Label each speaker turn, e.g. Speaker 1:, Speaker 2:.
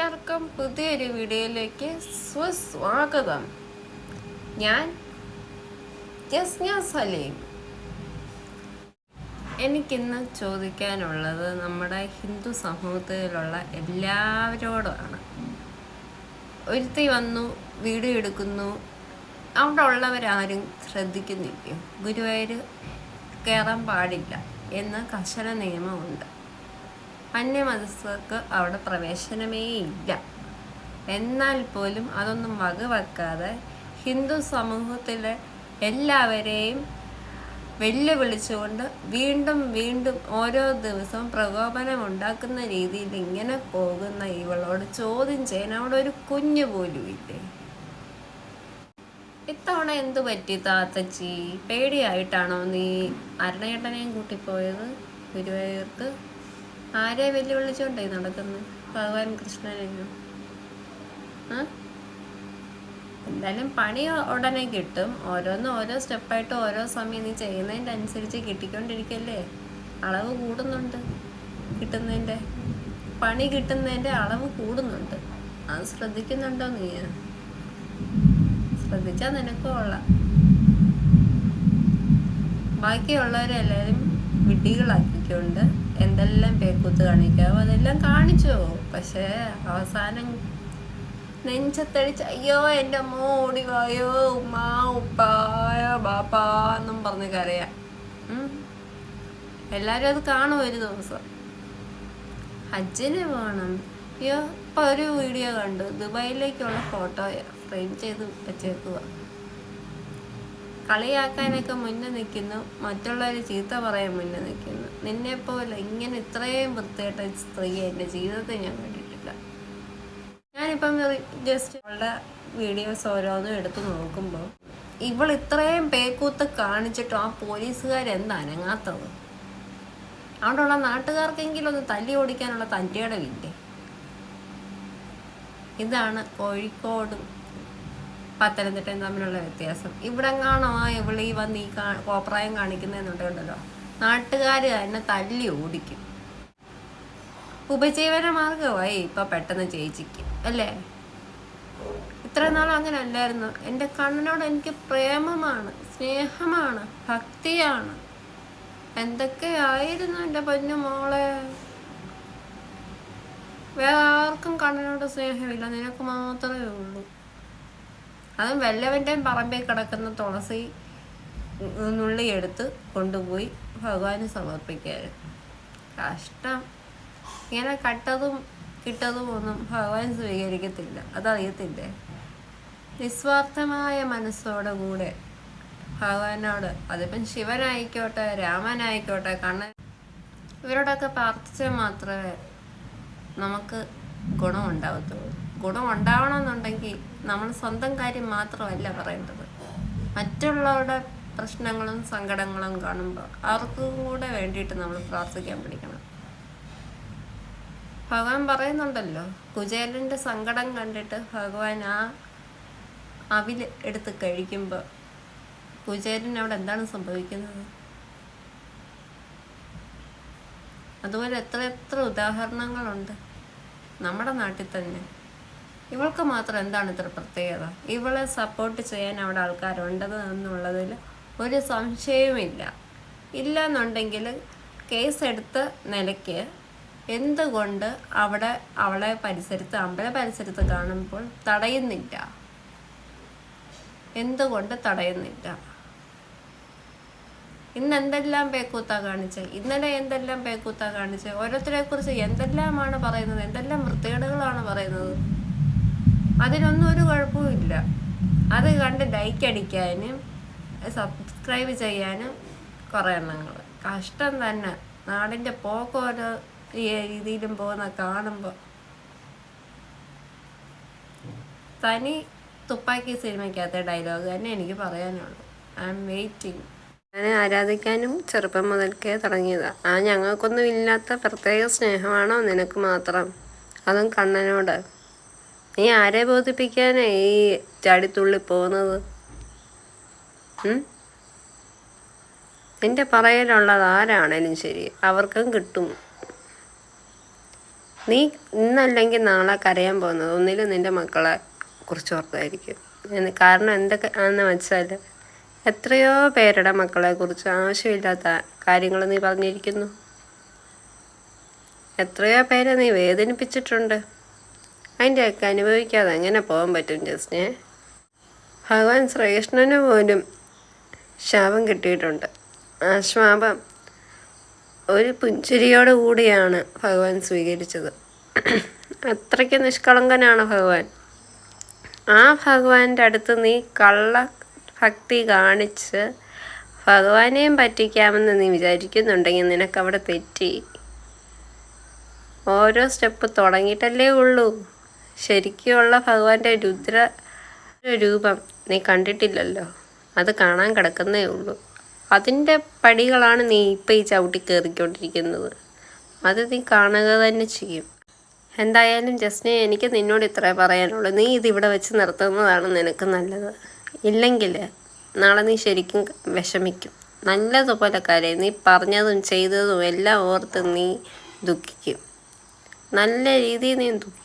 Speaker 1: എല്ലാവർക്കും പുതിയൊരു വീഡിയോയിലേക്ക് സുസ്വാഗതം. ഞാൻ ജസ്ന സലീം. എനിക്കിന്ന് ചോദിക്കാനുള്ളത് നമ്മുടെ ഹിന്ദു സമൂഹത്തിലുള്ള എല്ലാവരോടുമാണ് ഒരുത്തി വന്നു വീഡിയോ എടുക്കുന്നു. അവിടെ ഉള്ളവരാരും ശ്രദ്ധിക്കുന്നില്ല. ഗുരുവായൂർ കയറാൻ പാടില്ല എന്ന് കർശന നിയമമുണ്ട്. അന്യമതസ്ഥർക്ക് അവിടെ പ്രവേശനമേ ഇല്ല. എന്നാൽ പോലും അതൊന്നും വകവെക്കാതെ ഹിന്ദു സമൂഹത്തിലെ എല്ലാവരെയും വെല്ലുവിളിച്ചുകൊണ്ട് വീണ്ടും വീണ്ടും ഓരോ ദിവസവും പ്രകോപനം ഉണ്ടാക്കുന്ന രീതിയിൽ ഇങ്ങനെ പോകുന്ന ഇവളോട് ചോദ്യം ചെയ്യാൻ അവിടെ ഒരു കുഞ്ഞു പോലും ഇല്ലേ? ഇത്തവണ എന്തു പറ്റി താത്തച്ചി? പേടിയായിട്ടാണോ നീ അരണയേട്ടനെയും കൂട്ടിപ്പോയത്? ഗുരുവായൂർക്ക്? ആരെ വെല്ലുവിളിച്ചോണ്ടേ നടക്കുന്നത് ഭഗവാൻ കൃഷ്ണനെയോ? എന്തായാലും പണി ഉടനെ കിട്ടും. ഓരോന്ന് ഓരോ സ്റ്റെപ്പായിട്ട് ഓരോ സമയം നീ ചെയ്യുന്നതിന്റെ അനുസരിച്ച് കിട്ടിക്കൊണ്ടിരിക്കല്ലേ? അളവ് കൂടുന്നുണ്ട് കിട്ടുന്നതിന്റെ. പണി കിട്ടുന്നതിന്റെ അളവ് കൂടുന്നുണ്ട്. അത് ശ്രദ്ധിക്കുന്നുണ്ടോ നീ? ശ്രദ്ധിച്ചാൽ നിനക്കും ഉള്ള ബാക്കിയുള്ളവരെല്ലാവരും വിഡ്ഢികളാക്കിക്കൊണ്ട് എന്തെല്ലാം പേക്കൂത്ത് കാണിക്കാവോ അതെല്ലാം കാണിച്ചോ. പക്ഷേ അവസാനം നെഞ്ചത്തടിച്ച് അയ്യോ എന്റെ അമ്മ ഓടി വായോ ഉമ്മ ഉപ്പായ ബാപ്പാ എന്നും പറഞ്ഞ് കരയാ. എല്ലാവരും അത് കാണും ഒരു ദിവസം. ഹജ്ജിന് പോകണം അയ്യോ ഇപ്പൊ ഒരു വീഡിയോ കണ്ടു. ദുബായിലേക്കുള്ള ഫോട്ടോ ഫ്രെയിം ചെയ്ത് വെച്ചേക്കുക കളിയാക്കാനൊക്കെ മുന്നേ നിൽക്കുന്നു. മറ്റുള്ളവർ ചീത്ത പറയാൻ മുന്നേ നിൽക്കുന്നു. നിന്നെ പോലെ ഇങ്ങനെ ഇത്രയും വൃത്തിയായിട്ട സ്ത്രീയെ എന്റെ ജീവിതത്തിൽ ഞാൻ കണ്ടിട്ടില്ല. ഞാനിപ്പം ജസ്റ്റ് ഉള്ള വീഡിയോസ് ഓരോന്നും എടുത്ത് നോക്കുമ്പോൾ ഇവൾ ഇത്രയും പേക്കൂത്ത് കാണിച്ചിട്ട് ആ അനങ്ങാത്തത്? അവിടെയുള്ള നാട്ടുകാർക്കെങ്കിലും ഒന്ന് തല്ലി ഓടിക്കാനുള്ള തന്റെയിടമില്ലേ ഇതാണ് കോഴിക്കോടും പത്തനംതിട്ടയും തമ്മിലുള്ള വ്യത്യാസം. ഇവിടെ കാണോ ആ ഈ വന്ന് ഈ കോപ്രായം കാണിക്കുന്നതെന്നുണ്ടല്ലോ നാട്ടുകാർ തന്നെ തല്ലി ഓടിക്കും. ഉപജീവന മാർഗമായി ഇപ്പൊ പെട്ടെന്ന് ചേച്ചിക്ക് അല്ലേ? ഇത്ര നാളും അങ്ങനെ അല്ലായിരുന്നു എന്റെ കണ്ണനോട് എനിക്ക് പ്രേമമാണ് സ്നേഹമാണ് ഭക്തിയാണ്. എന്തൊക്കെയായിരുന്നു എന്റെ പൊന്നു മോളെ? വേറെ ആർക്കും കണ്ണനോട് സ്നേഹമില്ല നിനക്ക് മാത്രമേ ഉള്ളൂ. അതും വല്ലവന്റെ പറമ്പിൽ കിടക്കുന്ന തുളസി നുള്ളി എടുത്ത് കൊണ്ടുപോയി ഭഗവാന് സമർപ്പിക്കാറ് കഷ്ടം. ഇങ്ങനെ കട്ടതും കിട്ടതും ഒന്നും ഭഗവാൻ സ്വീകരിക്കത്തില്ല. അതറിയത്തില്ലേ? നിസ്വാർത്ഥമായ മനസ്സോടെ കൂടെ ഭഗവാനോട് അതിപ്പം ശിവനായിക്കോട്ടെ രാമനായിക്കോട്ടെ കണ്ണൻ ഇവരോടൊക്കെ പ്രാർത്ഥിച്ചാൽ മാത്രമേ നമുക്ക് ഗുണം ഉണ്ടാവത്തുള്ളൂ ഗുണം ഉണ്ടാവണമെന്നുണ്ടെങ്കിൽ നമ്മൾ സ്വന്തം കാര്യം മാത്രമല്ല പറയേണ്ടത്. മറ്റുള്ളവരുടെ പ്രശ്നങ്ങളും സങ്കടങ്ങളും കാണുമ്പോൾ അവർക്കും കൂടെ വേണ്ടിയിട്ട് നമ്മൾ പ്രാർത്ഥിക്കാൻ പഠിക്കണം. ഭഗവാൻ പറയുന്നുണ്ടല്ലോ കുചേലന്റെ സങ്കടം കണ്ടിട്ട് ഭഗവാൻ ആ അവിൽ എടുത്ത് കഴിക്കുമ്പോൾ കുചേലൻ അവിടെ എന്താണ് സംഭവിക്കുന്നത്? അതുപോലെ എത്ര എത്ര ഉദാഹരണങ്ങളുണ്ട് നമ്മുടെ നാട്ടിൽ തന്നെ. ഇവൾക്ക് മാത്രം എന്താണ് ഇത്ര പ്രത്യേകത? ഇവളെ സപ്പോർട്ട് ചെയ്യാൻ അവിടെ ആൾക്കാരുണ്ടത് എന്നുള്ളതിൽ ഒരു സംശയവുമില്ല. ഇല്ല എന്നുണ്ടെങ്കിൽ കേസ് എടുത്ത നിലയ്ക്ക് എന്തുകൊണ്ട് അവിടെ അവളെ പരിസരത്ത് അമ്പല പരിസരത്ത് കാണുമ്പോൾ തടയുന്നില്ല? എന്തുകൊണ്ട് തടയുന്നില്ല? ഇന്ന് എന്തെല്ലാം പേക്കൂത്ത കാണിച്ച്? ഇന്നലെ എന്തെല്ലാം പേക്കൂത്ത കാണിച്ച്? ഓരോരുത്തരെ കുറിച്ച് എന്തെല്ലാമാണ് പറയുന്നത്? എന്തെല്ലാം വൃത്തികേടുകളാണ് പറയുന്നത്? അതിനൊന്നും ഒരു കുഴപ്പമില്ല അത് കണ്ട് ലൈക്ക് അടിക്കാനും സബ്സ്ക്രൈബ് ചെയ്യാനും കുറേ എണ്ണങ്ങൾ കഷ്ടം തന്നെ. നാടിന്റെ പോക്ക് ഓരോ രീതിയിലും പോകുന്ന കാണുമ്പോൾ തനി തുപ്പാക്കി സിനിമയ്ക്കകത്തെ ഡയലോഗ് തന്നെ എനിക്ക് പറയാനുള്ളൂ. ഐ എം വെയിറ്റിംഗ് ഞാൻ ആരാധിക്കാനും ചെറുപ്പം മുതൽക്കേ തുടങ്ങിയതാണ് ആ ഞങ്ങൾക്കൊന്നും ഇല്ലാത്ത പ്രത്യേക സ്നേഹമാണോ നിനക്ക് മാത്രം? അതും കണ്ണനോട്. നീ ആരെ ബോധിപ്പിക്കാനാ ഈ ചാടിത്തുള്ളി പോകുന്നത്? നിന്റെ പറയലുള്ളത് ആരാണേലും ശരി അവർക്കും കിട്ടും. നീ ഇന്നല്ലെങ്കിൽ നാളെ കരയാൻ പോകുന്നത് ഒന്നിലും നിന്റെ മക്കളെ കുറിച്ച് ഓർത്തായിരിക്കും കാരണം എന്തൊക്കെ ആണെന്ന് വെച്ചാൽ എത്രയോ പേരുടെ മക്കളെ കുറിച്ച് ആവശ്യമില്ലാത്ത കാര്യങ്ങൾ നീ പറഞ്ഞിരിക്കുന്നു. എത്രയോ പേരെ നീ വേദനിപ്പിച്ചിട്ടുണ്ട്. അതിന്റെയൊക്കെ അനുഭവിക്കാതെ എങ്ങനെ പോകാൻ പറ്റും ജസ്റ്റിനെ. ഭഗവാൻ ശ്രീകൃഷ്ണന് പോലും ശാപം കിട്ടിയിട്ടുണ്ട്. ആ ശാപം ഒരു പുഞ്ചിരിയോട് കൂടിയാണ് ഭഗവാൻ സ്വീകരിച്ചത്. അത്രയ്ക്ക് നിഷ്കളങ്കനാണ് ഭഗവാൻ. ആ ഭഗവാന്റെ അടുത്ത് നീ കള്ള ഭക്തി കാണിച്ച് ഭഗവാനെയും പറ്റിക്കാമെന്ന് നീ വിചാരിക്കുന്നുണ്ടെങ്കിൽ നിനക്കവിടെ തെറ്റി. ഓരോ സ്റ്റെപ്പ് തുടങ്ങിയിട്ടല്ലേ ഉള്ളൂ. ശരിക്കുള്ള ഭഗവാന്റെ രുദ്ര രൂപം നീ കണ്ടിട്ടില്ലല്ലോ? അത് കാണാൻ കിടക്കുന്നേ ഉള്ളൂ. അതിന്റെ പടികളാണ് നീ ഇപ്പം ഈ ചവിട്ടി കയറിക്കൊണ്ടിരിക്കുന്നത്. അത് നീ കാണുക തന്നെ ചെയ്യും. എന്തായാലും ജസ്നെ എനിക്ക് നിന്നോട് ഇത്രേ പറയാനുള്ളൂ. നീ ഇതിവിടെ വെച്ച് നിർത്തുന്നതാണ് നിനക്ക് നല്ലത്. ഇല്ലെങ്കിൽ നാളെ നീ ശരിക്കും വിഷമിക്കും. നല്ലതുപോലെ കാര്യം. നീ പറഞ്ഞതും ചെയ്തതും എല്ലാം ഓർത്ത് നീ ദുഃഖിക്കും. നല്ല രീതിയിൽ നീ ദുഃഖിക്കും